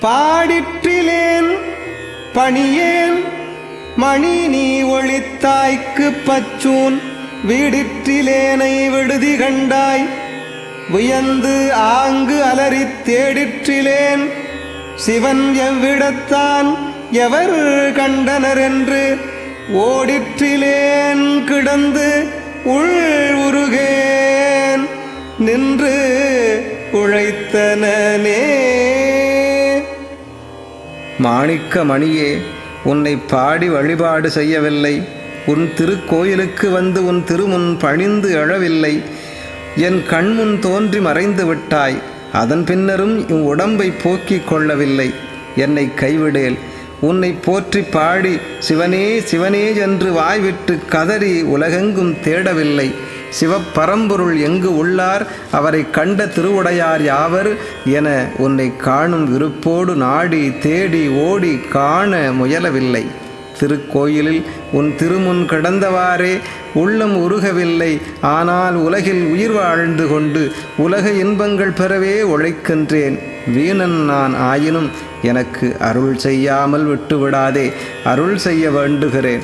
பாடிற்றிலேன் பணியேன் மணி நீ ஒளித்தாய்க்கு பச்சூன் வீடிற்றிலேனை விடுதி கண்டாய் வியந்து ஆங்கு அலறி தேடிற்றிலேன் சிவன் எவ்விடத்தான் எவர் கண்டனர் என்று ஓடிற்றிலேன் கிடந்து உள் உருகேன் நின்று உழைத்தனே மாணிக்க மணியே உன்னை பாடி வழிபாடு செய்யவில்லை. உன் திருக்கோயிலுக்கு வந்து உன் திருமுன் பணிந்து எழவில்லை. என் கண்முன் தோன்றி மறைந்து விட்டாய். அதன் பின்னரும் உன் உடம்பை போக்கிக் கொள்ளவில்லை. என்னை கைவிடேல். உன்னை போற்றி பாடி சிவனே சிவனே என்று வாய்விட்டு கதறி உலகெங்கும் தேடவில்லை. சிவப்பரம்பொருள் எங்கு உள்ளார்? அவரை கண்ட திருவுடையார் யாவர்? என உன்னை காணும் விருப்போடு நாடி தேடி ஓடி காண முயலவில்லை. திருக்கோயிலில் உன் திருமுன் கடந்தவாறே உள்ளம் உருகவில்லை. ஆனால் உலகில் உயிர் வாழ்ந்து கொண்டு உலக இன்பங்கள் பெறவே உழைக்கின்றேன். வீணன் நான் ஆயினும் எனக்கு அருள் செய்யாமல் விட்டுவிடாதே. அருள் செய்ய வேண்டுகிறேன்.